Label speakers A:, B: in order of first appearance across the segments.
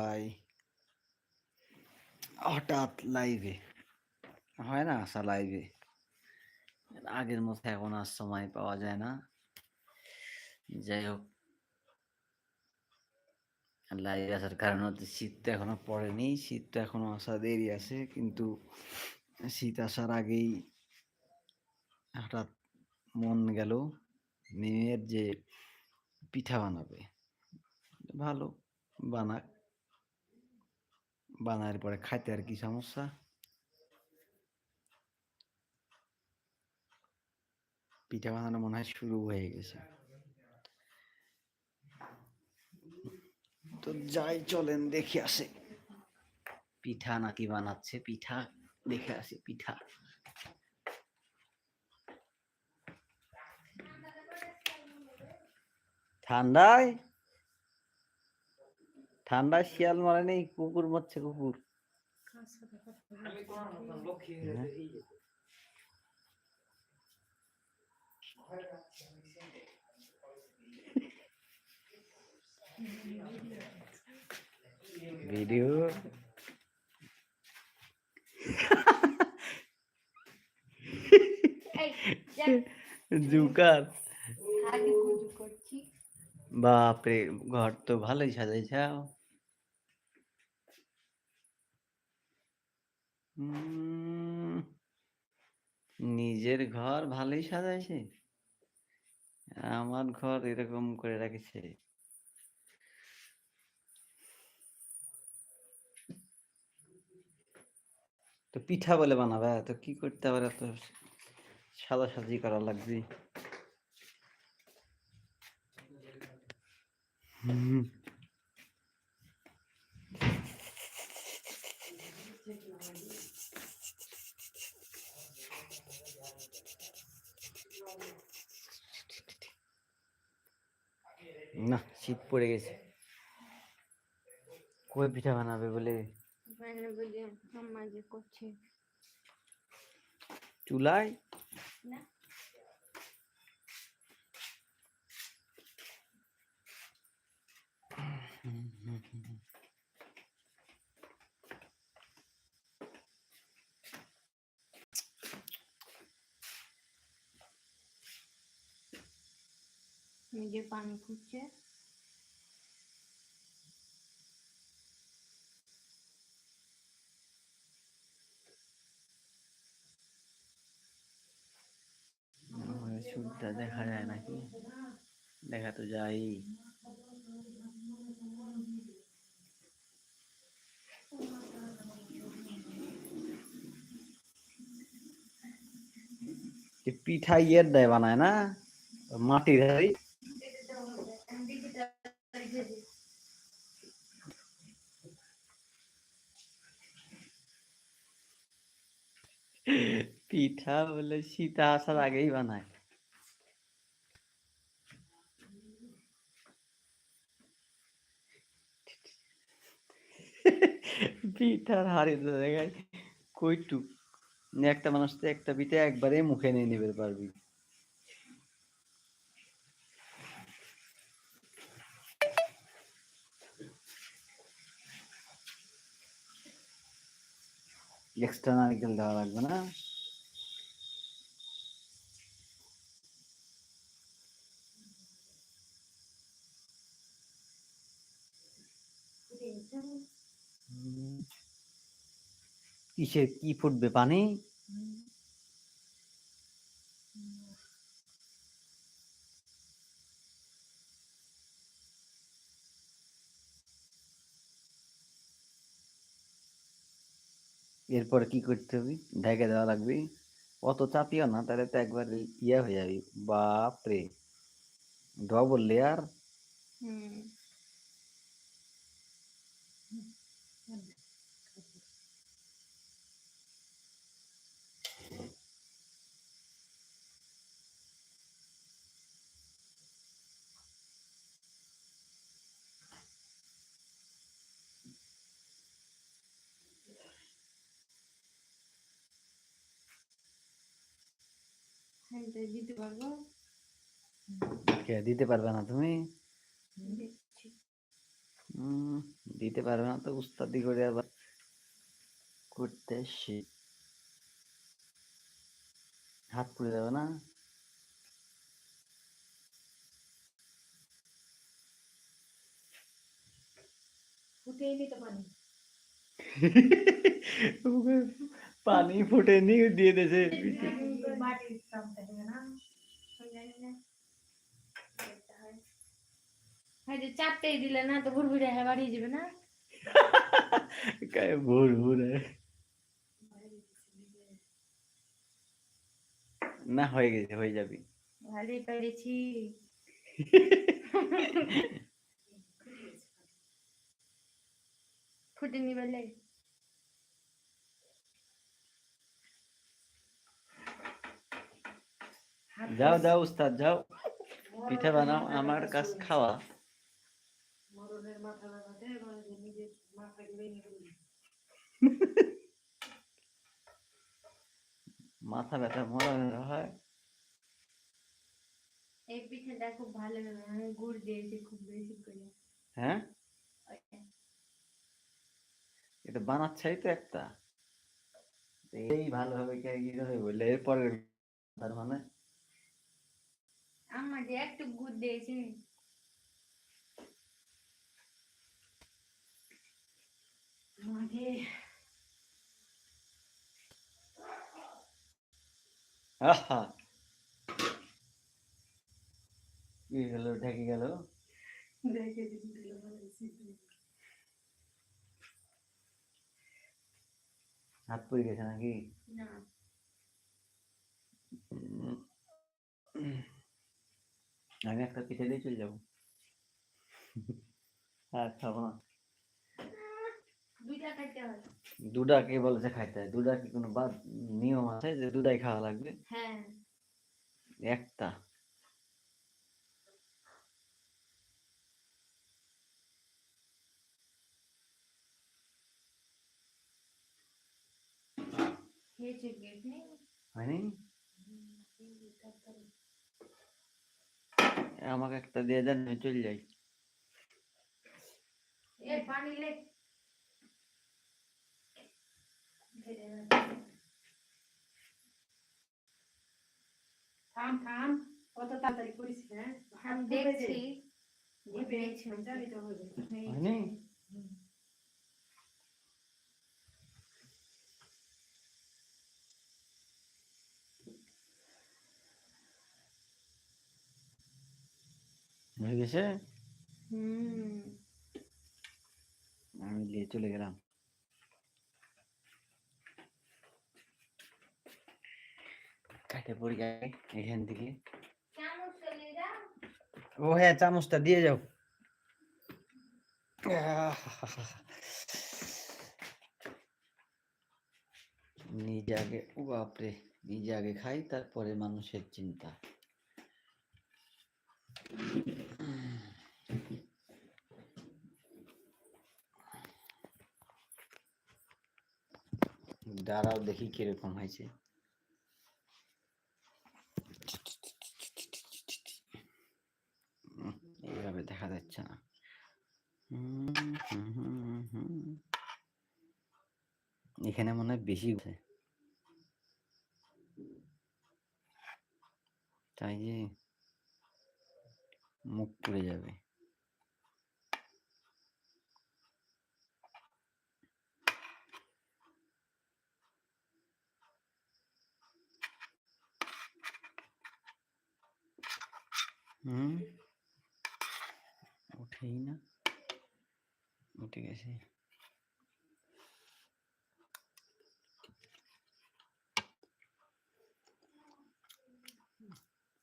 A: ভাই হঠাৎ লাইভে হয় না আসা লাইভে আগের মতো এখন আর সময় পাওয়া যায় না। যাই হোক। লাইভে আসার কারণ হচ্ছে শীত তো এখনও পড়েনি। শীত তো এখনও আসা দেরি আছে, কিন্তু শীত আসার আগেই হঠাৎ মন গেল মেয়ের যে পিঠা বানাবে। ভালো, বানাক। বানার পরে খাইতে আর কি সমস্যা? পিঠা বানানো মনে হয় শুরু হয়ে গেছে। তো যাই, চলেন দেখে আসে। পিঠা নাকি বানাচ্ছে? পিঠা, দেখে আসি, পিঠা। ঠান্ডায়? ঠান্ডায় শিয়াল মারে নেই কুকুর মারছে কুকুর। হ্যাঁ। ভিডিও। জুকার। বাপরে ঘর তো ভালোই সাজাইছ। নিজের ঘর ভালোই সাজাইছে। আমার ঘর এরকম করে রাখছে। তো পিঠা বলে বানাবে, তো কি করতে পারে তো সাদা সাজি করা লাগবে। হুম। না শীত পড়ে গেছে। কই পিঠা বানাবে বলে? চুলায়?
B: না। নিজে পানি ফুটছে
A: সুরটা দেখা যায় নাকি দেখা তো যাই পিঠা ইয়ের দেয় বানায় না মাটির হাড়ি পিঠা বলে সীতা আসার আগেই বানায় পিঠার হাড়ি তো দেখায় কইটুক একটা মানুষ তো একটা পিঠা একবারে মুখে নিয়ে নিবে পারবি এক্সট্রা নারকেল দেওয়া লাগবে না হুম। কিসে কি ফুটবে, পানি? এরপরে কি করতে হবে? ঢেকে দেওয়া লাগবে। অত চাপিও না, তাহলে তো একবার ইয়ে হয়ে যাবে। বাপ রে ডবল লেয়ার
B: হুম এটা দিতে পারব?
A: কে দিতে পারবে না তুমি? দিতে পারবে না তো উস্তাদি করে আবার করতে আসছি হাত পুড়ে যাবে না? পানি ফুটে নি দিয়ে দিয়েছে
B: বাটির কামটা হবে না জানি না হ্যাঁ যে চারটেই দিলে না তো ভুরভুরে হ্যাঁ বাড়িয়ে যাবে না।
A: কায় ভোর ভোর না হয়ে গেছে হয়ে যাবে।
B: ভালোই পেরেছি। ফুটেনি বলে।
A: যাও যাও উস্তাদ যাও। পিঠা বানাও আমার কাছ খাওয়া।
B: মাথা ব্যথাতে মানে নিজের মাথা ঘুরে
A: মাথা ব্যথা মরা ব্যথা হয়?
B: এই পিঠাটা খুব ভালো আমি গুড় দিয়েছি খুব বেশি করে।
A: হ্যাঁ? এটা বানাচ্ছাই তো একটা। এই ভালোভাবে কে কি করে বললে? এরপরে তার মানে?
B: আমার যে একটু গুড় দিয়েছি।
A: আহা। কি গেল? ঢেকে গেল হাত পড়ে গেছে নাকি?
B: না।
A: আমি একটা পিঠে দিয়ে চলে যাব। আর খাব না। দুডা কে বলেছে খাইতে হয়? দুডা কি কোনো বাদ নিয়ম আছে যে দুটাই খাওয়া লাগবে?
B: হ্যাঁ।
A: একটা। হয়নি? আমাকে একটা দিয়ে দেন চলে যাই।
B: এ পানি লে
C: থাম থাম কত তাড়াতাড়ি করিস হ্যাঁ
B: আমি দেখছি
C: ঘুরবে
B: দেখছি
C: জানি তো হবে
A: হয়নি হয়ে গেছে
B: হুম
A: আমি নিয়ে চলে গেলাম কাটে পড়ে যায় এখান থেকে ও হ্যাঁ চামচটা দিয়ে যাও নিজে আগে ও বাপরে নিজে আগে খাই তারপরে মানুষের চিন্তা দাঁড়াও দেখি কীরকম হয়েছে উম, এইভাবে দেখা যাচ্ছে না হুম, হুম, হুম, হুম। এখানে মনে হয় বেশি তাই যে মুখ পুড়ে যাবে হুম উঠেই না উঠে গেছে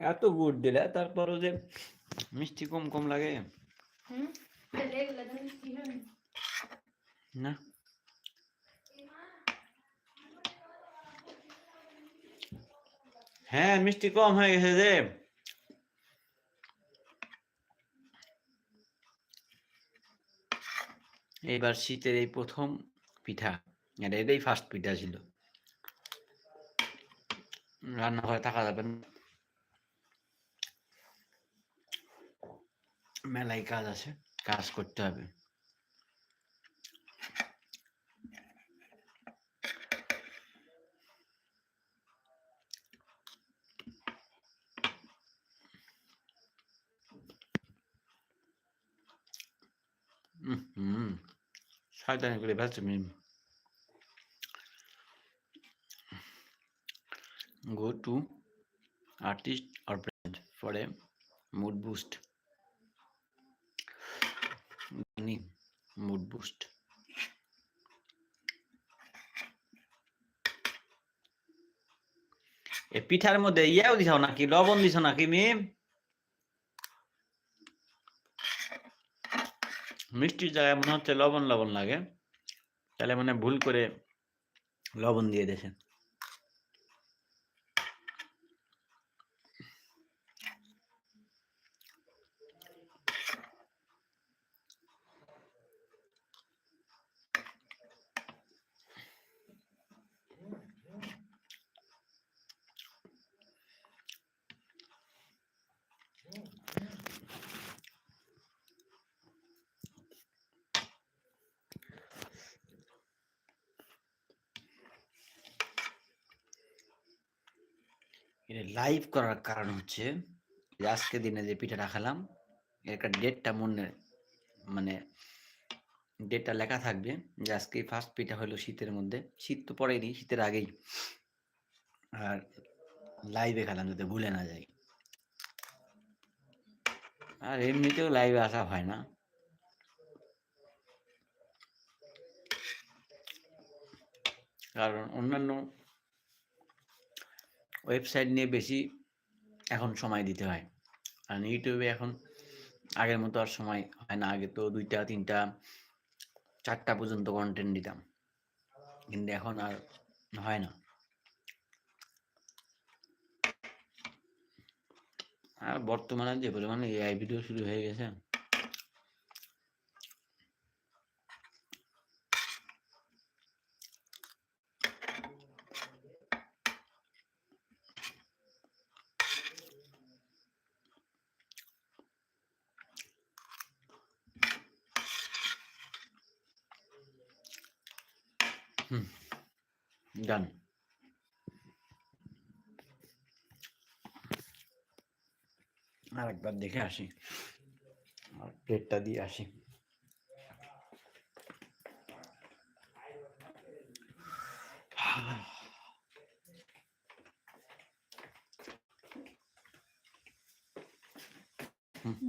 A: এত গুড় দিলে তারপরও যে মিষ্টি কম কম লাগে। না? হ্যাঁ মিষ্টি কম হয়ে গেছে যে। এইবার শীতের এই প্রথম পিঠা আর এটাই ফার্স্ট পিঠা ছিল। রান্না রান্নাঘরে থাকা যাবে না। মেলায় কাজ আছে কাজ করতে হবে হুম সাবধানে করে ভাবছি go to artist or brand for a mood boost জানি mood boost. এ পিঠার মধ্যে ইয়াও দিছ নাকি? লবণ দিছ নাকি, মিম? মিষ্টির জায়গায় মনে হচ্ছে লবণ লবণ লাগে। তাহলে মানে ভুল করে লবণ দিয়ে দিয়েছেন। এটা লাইভ করার কারণ হচ্ছে আজকে দিনে যে পিঠাটা খেলাম একটা ডেটটা মনে মানে ডেটটা লেখা থাকবে যে, আজকে ফার্স্ট পিঠা হলো শীতের মধ্যে। শীত তো পড়েনি শীতের আগেই। আর লাইভে খেলাম যাতে ভুলে না যাই। আর এমনিতেও লাইভে আসা হয় না। কারণ অন্যান্য ওয়েবসাইট নিয়ে বেশি এখন সময় দিতে হয়। আর ইউটিউবে এখন আগের মতো আর সময় হয় না। আগে তো দুইটা, তিনটা, চারটা পর্যন্ত কন্টেন্ট দিতাম। কিন্তু এখন আর হয় না। আর বর্তমানে যে পরিমাণে এআই ভিডিও শুরু হয়ে গেছে ডান আর একবার দেখে আসি। আর প্লেটটা দিয়ে আসি।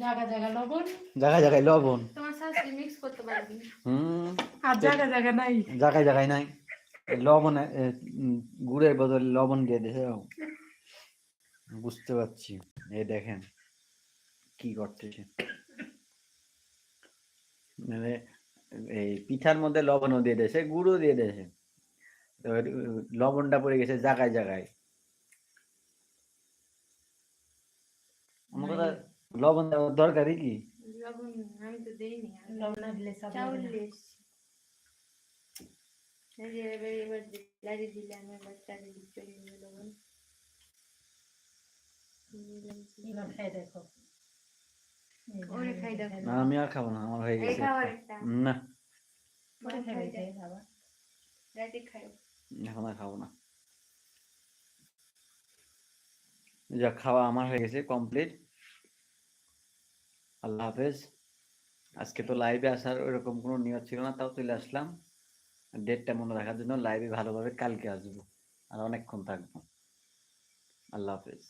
C: জায়গা জায়গা লবণ।
A: জায়গায় জায়গায় লবণ।
B: তোমার শাশুড়ি মিক্স করতে পারবি।
A: হুম।
C: আর জায়গা জায়গা নাই।
A: জায়গায় জায়গায় নাই। লবণ গুড়ের বদলে লবণ দিয়ে দিয়েছে বুঝতে পারছি। এই দেখেন কি করতেছে। মানে এই পিঠার মধ্যে লবণও দিয়ে দিয়েছে গুঁড়ো দিয়ে দিয়েছে। লবণটা পড়ে গেছে জায়গায় জায়গায় আমার কথা লবণ দেওয়ার দরকারই কি?
B: লবণ আমি তো দেইনি
C: লবণ দিলে
B: চাউল যে এবার এবার চলে লবণ?
C: এবার খাই দেখো
B: ওরে খাই দেখো।
A: না আমি আর খাব না আমার হয়ে
B: এই
A: গেছে না এখন আর খাব না যা খাওয়া আমার হয়ে গেছে কমপ্লিট আল্লাহ হাফেজ আজকে তো লাইভে আসার ওইরকম কোনো নিয়ত ছিল না তাও চলে আসলাম ডেটটা মনে রাখার জন্য লাইভে ভালোভাবে কালকে আসব। আর অনেকক্ষণ থাকব। আল্লাহ হাফেজ।